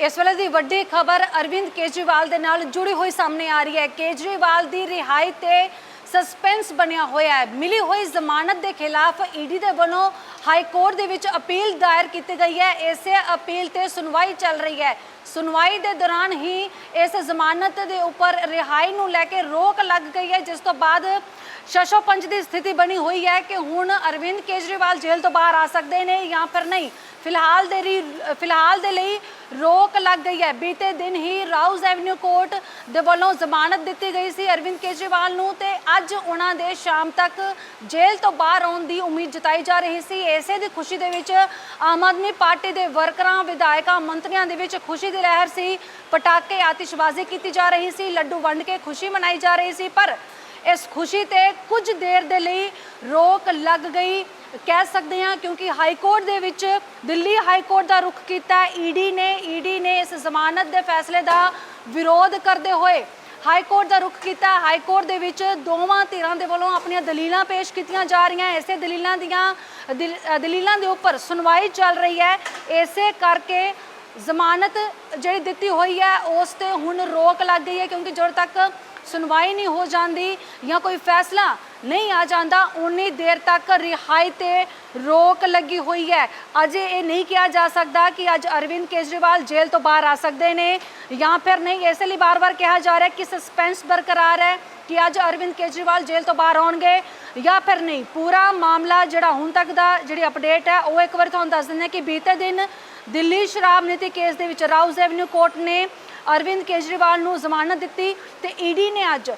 ਇਸ ਵੇਲੇ ਦੀ ਵੱਡੀ ਖਬਰ ਅਰਵਿੰਦ ਕੇਜਰੀਵਾਲ ਦੇ ਨਾਲ ਜੁੜੀ ਹੋਈ ਸਾਹਮਣੇ ਆ ਰਹੀ ਹੈ। ਕੇਜਰੀਵਾਲ ਦੀ ਰਿਹਾਈ ਤੇ ਸਸਪੈਂਸ ਬਣਿਆ ਹੋਇਆ ਹੈ। ਮਿਲੀ ਹੋਈ ਜ਼ਮਾਨਤ ਦੇ ਖਿਲਾਫ ਈਡੀ ਦੇ ਵੱਲੋਂ ਹਾਈ ਕੋਰਟ ਦੇ ਵਿੱਚ ਅਪੀਲ ਦਾਇਰ ਕੀਤੀ ਗਈ ਹੈ। ਇਸੇ ਅਪੀਲ ਤੇ ਸੁਣਵਾਈ ਚੱਲ ਰਹੀ ਹੈ। ਸੁਣਵਾਈ ਦੇ ਦੌਰਾਨ ਹੀ ਇਸ ਜ਼ਮਾਨਤ ਦੇ ਉੱਪਰ ਰਿਹਾਈ ਨੂੰ ਲੈ ਕੇ ਰੋਕ ਲੱਗ ਗਈ ਹੈ। ਜਿਸ ਤੋਂ ਬਾਅਦ ਸ਼ਸ਼ੋ ਪੰਜ ਦੀ ਸਥਿਤੀ ਬਣੀ ਹੋਈ ਹੈ ਕਿ ਹੁਣ ਅਰਵਿੰਦ ਕੇਜਰੀਵਾਲ ਜੇਲ੍ਹ ਤੋਂ ਬਾਹਰ ਆ ਸਕਦੇ ਨੇ ਜਾਂ ਫਿਰ ਨਹੀਂ। ਫਿਲਹਾਲ ਦੇ ਲਈ, ਫਿਲਹਾਲ ਦੇ ਲਈ ਰੋਕ ਲੱਗ ਗਈ ਹੈ। ਬੀਤੇ ਦਿਨ ਹੀ ਰਾਉਜ਼ ਐਵਨਿਊ ਕੋਰਟ ਦੇ ਵੱਲੋਂ ਜ਼ਮਾਨਤ ਦਿੱਤੀ ਗਈ ਸੀ ਅਰਵਿੰਦ ਕੇਜਰੀਵਾਲ ਨੂੰ ਤੇ ਅੱਜ ਉਹਨਾਂ ਦੇ ਸ਼ਾਮ ਤੱਕ ਜੇਲ੍ਹ ਤੋਂ ਬਾਹਰ ਆਉਣ ਦੀ ਉਮੀਦ ਜਤਾਈ ਜਾ ਰਹੀ ਸੀ। ਇਸੇ ਦੀ ਖੁਸ਼ੀ ਦੇ ਵਿੱਚ ਆਮ ਆਦਮੀ ਪਾਰਟੀ ਦੇ ਵਰਕਰਾਂ, ਵਿਧਾਇਕਾਂ, ਮੰਤਰੀਆਂ ਦੇ ਵਿੱਚ ਖੁਸ਼ੀ ਦੀ ਲਹਿਰ ਸੀ। ਪਟਾਕੇ ਆਤਿਸ਼ਬਾਜ਼ੀ ਕੀਤੀ ਜਾ ਰਹੀ ਸੀ, ਲੱਡੂ ਵੰਡ ਕੇ ਖੁਸ਼ੀ ਮਨਾਈ ਜਾ ਰਹੀ ਸੀ, ਪਰ ਇਸ ਖੁਸ਼ੀ ਤੇ ਕੁਝ ਦੇਰ ਦੇ ਲਈ ਰੋਕ ਲੱਗ ਗਈ। ਕਹਿ ਸਕਦੇ ਹਾਂ ਕਿਉਂਕਿ ਹਾਈ ਕੋਰਟ ਦੇ ਵਿੱਚ ਦਿੱਲੀ ਹਾਈ ਕੋਰਟ ਦਾ ਰੁਖ ਕੀਤਾ। ਈਡੀ ਨੇ ਈਡੀ ਨੇ ਇਸ ਜ਼ਮਾਨਤ ਦੇ ਫੈਸਲੇ ਦਾ ਵਿਰੋਧ ਕਰਦੇ ਹੋਏ ਹਾਈ ਕੋਰਟ ਦਾ ਰੁਖ ਕੀਤਾ। ਹਾਈ ਕੋਰਟ ਦੇ ਵਿੱਚ ਦੋਵਾਂ ਧਿਰਾਂ ਦੇ ਵੱਲੋਂ ਆਪਣੀਆਂ ਦਲੀਲਾਂ ਪੇਸ਼ ਕੀਤੀਆਂ ਜਾ ਰਹੀਆਂ। ਇਸੇ ਦਲੀਲਾਂ ਦੀਆਂ, ਦਿਲ- ਦਲੀਲਾਂ ਦੇ ਉੱਪਰ ਸੁਣਵਾਈ ਚੱਲ ਰਹੀ ਹੈ। ਇਸੇ ਕਰਕੇ ਜ਼ਮਾਨਤ ਜਿਹੜੀ ਦਿੱਤੀ ਹੋਈ ਹੈ, ਉਸ ਤੇ ਹੁਣ ਰੋਕ ਲੱਗ ਗਈ ਹੈ ਕਿਉਂਕਿ ਜਦੋਂ ਤੱਕ ਸੁਣਵਾਈ ਨਹੀਂ ਹੋ ਜਾਂਦੀ ਜਾਂ ਕੋਈ ਫੈਸਲਾ ਨਹੀਂ ਆ ਜਾਂਦਾ ਉਨੀ ਦੇਰ ਤੱਕ ਰਿਹਾਈ ਤੇ ਰੋਕ ਲੱਗੀ ਹੋਈ ਹੈ। ਅਜੇ ਇਹ ਨਹੀਂ ਕਿਹਾ ਜਾ ਸਕਦਾ ਕਿ ਅੱਜ ਅਰਵਿੰਦ ਕੇਜਰੀਵਾਲ ਜੇਲ੍ਹ ਤੋਂ ਬਾਹਰ ਆ ਸਕਦੇ ਨੇ ਜਾਂ ਫਿਰ ਨਹੀਂ, ਇਸ ਲਈ ਬਾਰ-ਬਾਰ ਕਿਹਾ ਜਾ ਰਿਹਾ ਕਿ ਸਸਪੈਂਸ ਬਰਕਰਾਰ ਹੈ ਕਿ ਅੱਜ ਅਰਵਿੰਦ ਕੇਜਰੀਵਾਲ ਜੇਲ੍ਹ ਤੋਂ ਬਾਹਰ ਆਉਣਗੇ ਜਾਂ ਫਿਰ ਨਹੀਂ। ਪੂਰਾ ਮਾਮਲਾ ਜਿਹੜਾ ਹੁਣ ਤੱਕ ਦਾ ਜਿਹੜੀ ਅਪਡੇਟ ਹੈ, ਉਹ ਇੱਕ ਵਾਰ ਤੁਹਾਨੂੰ ਦੱਸ ਦਿੰਦੇ ਹਾਂ ਕਿ ਬੀਤੇ ਦਿਨ ਦਿੱਲੀ ਸ਼ਰਾਬ ਨੀਤੀ ਕੇਸ ਦੇ ਵਿੱਚ ਰਾਉਜ਼ ਐਵਨਿਊ ਕੋਰਟ ਨੇ ਅਰਵਿੰਦ ਕੇਜਰੀਵਾਲ ਨੂੰ ਜ਼ਮਾਨਤ ਦਿੱਤੀ ਤੇ ਈਡੀ ਨੇ ਅੱਜ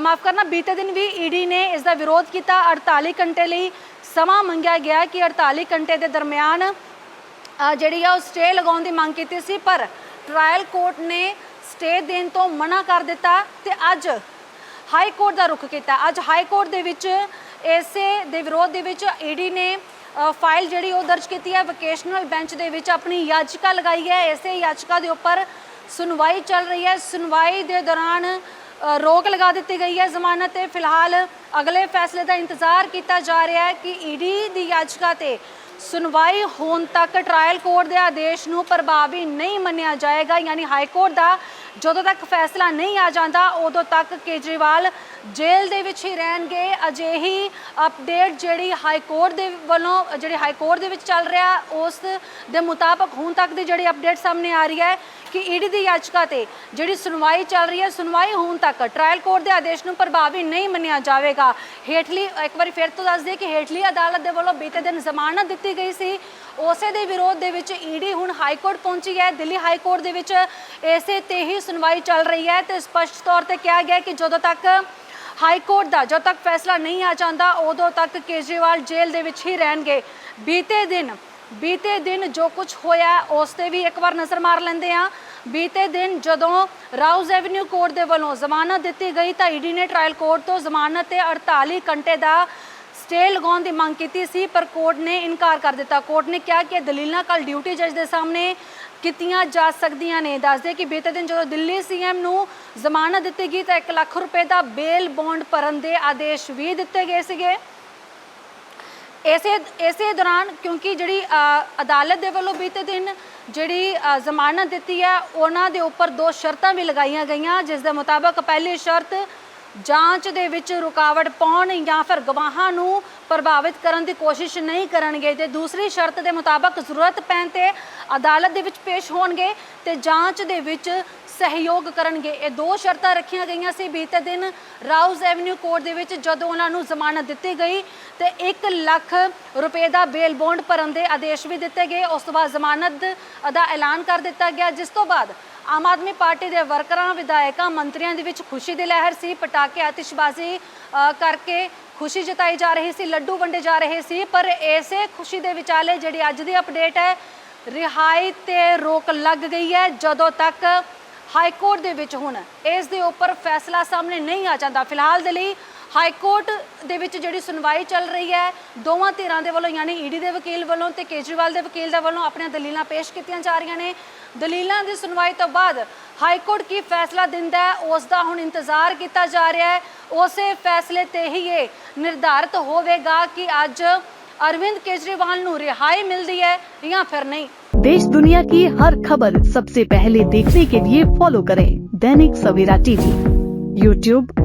ਮਾਫ ਕਰਨਾ, ਬੀਤੇ ਦਿਨ ਵੀ ਈਡੀ ਨੇ ਇਸ ਦਾ ਵਿਰੋਧ ਕੀਤਾ। 48 ਘੰਟੇ ਲਈ ਸਮਾਂ ਮੰਗਿਆ ਗਿਆ ਕਿ 48 ਘੰਟੇ ਦੇ ਦਰਮਿਆਨ ਜਿਹੜੀ ਆ ਉਹ ਸਟੇ ਲਗਾਉਣ ਦੀ ਮੰਗ ਕੀਤੀ ਸੀ, ਪਰ ਟ੍ਰਾਇਲ ਕੋਰਟ ਨੇ ਸਟੇ ਦੇਣ ਤੋਂ ਮਨਾ ਕਰ ਦਿੱਤਾ ਤੇ ਅੱਜ ਹਾਈ ਕੋਰਟ ਦਾ ਰੁਖ ਕੀਤਾ। ਅੱਜ ਹਾਈ ਕੋਰਟ ਦੇ ਵਿੱਚ ਇਸੇ ਦੇ ਵਿਰੋਧ ਦੇ ਵਿੱਚ ਈਡੀ ਨੇ ਫਾਈਲ ਜਿਹੜੀ ਉਹ ਦਰਜ ਕੀਤੀ ਹੈ, ਵੋਕੇਸ਼ਨਲ ਬੈਂਚ ਦੇ ਵਿੱਚ ਆਪਣੀ ਯਾਚਿਕਾ ਲਗਾਈ ਹੈ। ਇਸੇ ਯਾਚਿਕਾ ਦੇ ਉੱਪਰ ਸੁਣਵਾਈ ਚੱਲ ਰਹੀ ਹੈ। ਸੁਣਵਾਈ ਦੇ ਦੌਰਾਨ ਰੋਕ ਲਗਾ ਦਿੱਤੀ ਗਈ ਹੈ ਜ਼ਮਾਨਤ ਤੇ। ਫਿਲਹਾਲ ਅਗਲੇ ਫੈਸਲੇ ਦਾ ਇੰਤਜ਼ਾਰ ਕੀਤਾ ਜਾ ਰਿਹਾ ਹੈ ਕਿ ਈਡੀ ਦੀ ਯਾਚਕਾ ਤੇ ਸੁਣਵਾਈ ਹੋਣ ਤੱਕ ਟ੍ਰਾਇਲ ਕੋਰਟ ਦੇ ਆਦੇਸ਼ ਨੂੰ ਪ੍ਰਭਾਵੀ ਨਹੀਂ ਮੰਨਿਆ ਜਾਏਗਾ। ਯਾਨੀ ਹਾਈ ਕੋਰਟ ਦਾ ਜਦੋਂ ਤੱਕ ਫੈਸਲਾ ਨਹੀਂ ਆ ਜਾਂਦਾ, ਉਦੋਂ ਤੱਕ ਕੇਜਰੀਵਾਲ ਜੇਲ੍ਹ ਦੇ ਵਿੱਚ ਹੀ ਰਹਿਣਗੇ। ਅਜਿਹੀ ਅਪਡੇਟ ਜਿਹੜੀ ਹਾਈ ਕੋਰਟ ਦੇ ਵੱਲੋਂ, ਜਿਹੜੀ ਹਾਈ ਕੋਰਟ ਦੇ ਵਿੱਚ ਚੱਲ ਰਿਹਾ, ਉਸ ਦੇ ਮੁਤਾਬਕ ਹੁਣ ਤੱਕ ਦੀ ਜਿਹੜੀ ਅਪਡੇਟ ਸਾਹਮਣੇ ਆ ਰਹੀ ਹੈ ਕਿ ਈਡੀ ਦੀ ਯਾਚਕਾ ਤੇ ਜਿਹੜੀ ਸੁਣਵਾਈ ਚੱਲ ਰਹੀ ਹੈ, ਸੁਣਵਾਈ ਹੋਣ ਤੱਕ ਟ੍ਰਾਇਲ ਕੋਰਟ ਦੇ ਆਦੇਸ਼ ਨੂੰ ਪ੍ਰਭਾਵੀ ਨਹੀਂ ਮੰਨਿਆ ਜਾਵੇਗਾ। ਹੇਠਲੀ, ਇੱਕ ਵਾਰੀ ਫਿਰ ਤੋਂ ਦੱਸ ਦਈਏ ਕਿ ਹੇਠਲੀ ਅਦਾਲਤ ਦੇ ਵੱਲੋਂ ਬੀਤੇ ਦਿਨ ਜ਼ਮਾਨਤ ਦਿੱਤੀ ਗਈ ਸੀ। ਉਸੇ ਦੇ ਵਿਰੋਧ ਦੇ ਵਿੱਚ ਈਡੀ ਹੁਣ ਹਾਈ ਕੋਰਟ ਪਹੁੰਚੀ ਹੈ। ਦਿੱਲੀ ਹਾਈ ਕੋਰਟ ਦੇ ਵਿੱਚ ਇਸੇ ਤੇ ਹੀ ਸੁਣਵਾਈ ਚੱਲ ਰਹੀ ਹੈ ਤੇ ਸਪਸ਼ਟ ਤੌਰ ਤੇ ਕਿਹਾ ਗਿਆ ਕਿ ਜਦੋਂ ਤੱਕ ਹਾਈ ਕੋਰਟ ਦਾ ਜਦੋਂ ਤੱਕ ਫੈਸਲਾ ਨਹੀਂ ਆ ਜਾਂਦਾ, ਉਦੋਂ ਤੱਕ ਕੇਜਰੀਵਾਲ ਜੇਲ੍ਹ ਦੇ ਵਿੱਚ ਹੀ ਰਹਿਣਗੇ। ਬੀਤੇ ਦਿਨ ਬੀਤੇ ਦਿਨ ਜੋ ਕੁਝ ਹੋਇਆ, ਉਸ ਤੇ ਵੀ ਇੱਕ ਵਾਰ ਨਜ਼ਰ ਮਾਰ ਲੈਂਦੇ ਆ ਬੀਤੇ ਦਿਨ ਜਦੋਂ ਰਾਉਜ਼ ਐਵਨਿਊ ਕੋਰਟ ਦੇ ਵੱਲੋਂ ਜ਼ਮਾਨਤ ਦਿੱਤੀ ਗਈ ਤਾਂ ਈਡੀ ਨੇ ਟ੍ਰਾਇਲ ਕੋਰਟ ਤੋਂ ਜ਼ਮਾਨਤ ਤੇ 48 ਘੰਟੇ ਦਾ ਸਟੇ ਲਗਾਉਣ ਦੀ ਮੰਗ ਕੀਤੀ ਸੀ, ਪਰ ਕੋਰਟ ਨੇ ਇਨਕਾਰ ਕਰ ਦਿੱਤਾ। ਕੋਰਟ ਨੇ ਕਿਹਾ ਕਿ ਦਲੀਲਾਂ ਕੱਲ ਡਿਊਟੀ ਜੱਜ ਦੇ ਸਾਹਮਣੇ ਕੀਤੀਆਂ ਜਾ ਸਕਦੀਆਂ ਨੇ। ਦੱਸਦੇ ਕਿ ਬੀਤੇ ਦਿਨ ਜਦੋਂ ਦਿੱਲੀ ਸੀਐਮ ਨੂੰ ਜ਼ਮਾਨਤ ਦਿੱਤੀ ਗਈ ਤਾਂ 1 ਲੱਖ ਰੁਪਏ ਦਾ ਬੇਲ ਬੌਂਡ ਭਰਨ ਦੇ ਆਦੇਸ਼ ਵੀ ਦਿੱਤੇ ਗਏ ਸੀਗੇ। ਇਸੇ ਇਸੇ ਦੌਰਾਨ ਕਿਉਂਕਿ ਜਿਹੜੀ ਅਦਾਲਤ ਦੇ ਵੱਲੋਂ ਬੀਤੇ ਦਿਨ ਜਿਹੜੀ ਜ਼ਮਾਨਤ ਦਿੱਤੀ ਹੈ, ਉਹਨਾਂ ਦੇ ਉੱਪਰ ਦੋ ਸ਼ਰਤਾਂ ਵੀ ਲਗਾਈਆਂ ਗਈਆਂ, ਜਿਸ ਦੇ ਮੁਤਾਬਕ ਪਹਿਲੀ ਸ਼ਰਤ ਜਾਂਚ ਦੇ ਵਿੱਚ ਰੁਕਾਵਟ ਪਾਉਣ ਜਾਂ ਫਿਰ ਗਵਾਹਾਂ ਨੂੰ ਪ੍ਰਭਾਵਿਤ ਕਰਨ ਦੀ ਕੋਸ਼ਿਸ਼ ਨਹੀਂ ਕਰਨਗੇ ਤੇ ਦੂਸਰੀ ਸ਼ਰਤ ਦੇ ਮੁਤਾਬਕ ਜ਼ਰੂਰਤ ਪੈਣ ਤੇ ਅਦਾਲਤ ਦੇ ਵਿੱਚ ਪੇਸ਼ ਹੋਣਗੇ ਤੇ ਜਾਂਚ ਦੇ ਵਿੱਚ ਸਹਿਯੋਗ ਕਰਨਗੇ। ਇਹ ਦੋ ਸ਼ਰਤਾਂ ਰੱਖੀਆਂ ਗਈਆਂ ਸੀ ਬੀਤੇ ਦਿਨ ਰਾਉਜ਼ ਐਵਨਿਊ ਕੋਰਟ ਦੇ ਵਿੱਚ ਜਦੋਂ ਉਹਨਾਂ ਨੂੰ ਜ਼ਮਾਨਤ ਦਿੱਤੀ ਗਈ ਤੇ 1 ਲੱਖ ਰੁਪਏ ਦਾ ਬੇਲ ਬੌਂਡ ਭਰਨ ਦੇ ਆਦੇਸ਼ ਵੀ ਦਿੱਤੇ ਗਏ। ਉਸ ਤੋਂ ਬਾਅਦ ਜ਼ਮਾਨਤ ਦਾ ਐਲਾਨ ਕਰ ਦਿੱਤਾ ਗਿਆ, ਜਿਸ ਤੋਂ ਬਾਅਦ ਆਮ ਆਦਮੀ ਪਾਰਟੀ ਦੇ ਵਰਕਰਾਂ, ਵਿਧਾਇਕਾਂ, ਮੰਤਰੀਆਂ ਦੇ ਵਿੱਚ ਖੁਸ਼ੀ ਦੀ ਲਹਿਰ ਸੀ, ਪਟਾਕੇ ਆਤਿਸ਼ਬਾਜ਼ੀ ਕਰਕੇ ਖੁਸ਼ੀ ਜਤਾਈ ਜਾ ਰਹੀ ਸੀ, ਲੱਡੂ ਵੰਡੇ ਜਾ ਰਹੇ ਸੀ, ਪਰ ਇਸੇ ਖੁਸ਼ੀ ਦੇ ਵਿਚਾਲੇ ਜਿਹੜੀ ਅੱਜ ਦੀ ਅਪਡੇਟ ਹੈ, ਰਿਹਾਈ ਤੇ ਰੋਕ ਲੱਗ ਗਈ ਹੈ, ਜਦੋਂ ਤੱਕ ਹਾਈ ਕੋਰਟ ਦੇ ਵਿੱਚ ਹੁਣ ਇਸ ਦੇ ਉੱਪਰ ਫੈਸਲਾ ਸਾਹਮਣੇ ਨਹੀਂ ਆ ਜਾਂਦਾ। ਫਿਲਹਾਲ ਦੇ ਲਈ ਹਾਈ ਕੋਰਟ ਦੇ ਵਿੱਚ ਜਿਹੜੀ ਸੁਣਵਾਈ ਚੱਲ ਰਹੀ ਹੈ ਦੋਵਾਂ ਧਿਰਾਂ ਦੇ ਵੱਲੋਂ ਯਾਨੀ ਈਡੀ ਦੇ ਵਕੀਲ ਵੱਲੋਂ ਤੇ ਕੇਜਰੀਵਾਲ ਦੇ ਵਕੀਲ ਦੇ ਵੱਲੋਂ ਆਪਣੀਆਂ ਦਲੀਲਾਂ ਪੇਸ਼ ਕੀਤੀਆਂ ਜਾ ਰਹੀਆਂ ਨੇ ਦਲੀਲਾਂ ਦੀ ਸੁਣਵਾਈ ਤੋਂ ਬਾਅਦ ਹਾਈ ਕੋਰਟ ਕੀ ਫੈਸਲਾ ਦਿੰਦਾ ਹੈ ਉਸ ਦਾ ਹੁਣ ਇੰਤਜ਼ਾਰ ਕੀਤਾ ਜਾ ਰਿਹਾ ਹੈ ਉਸੇ ਫੈਸਲੇ ਤੇ ਹੀ ਇਹ ਨਿਰਧਾਰਿਤ ਹੋਵੇਗਾ ਕਿ ਅੱਜ ਅਰਵਿੰਦ ਕੇਜਰੀਵਾਲ ਨੂੰ ਰਿਹਾਈ ਮਿਲਦੀ ਹੈ ਜਾਂ ਫਿਰ ਨਹੀਂ देश दुनिया की हर खबर सबसे पहले देखने के लिए फॉलो करें दैनिक सवेरा टीवी यूट्यूब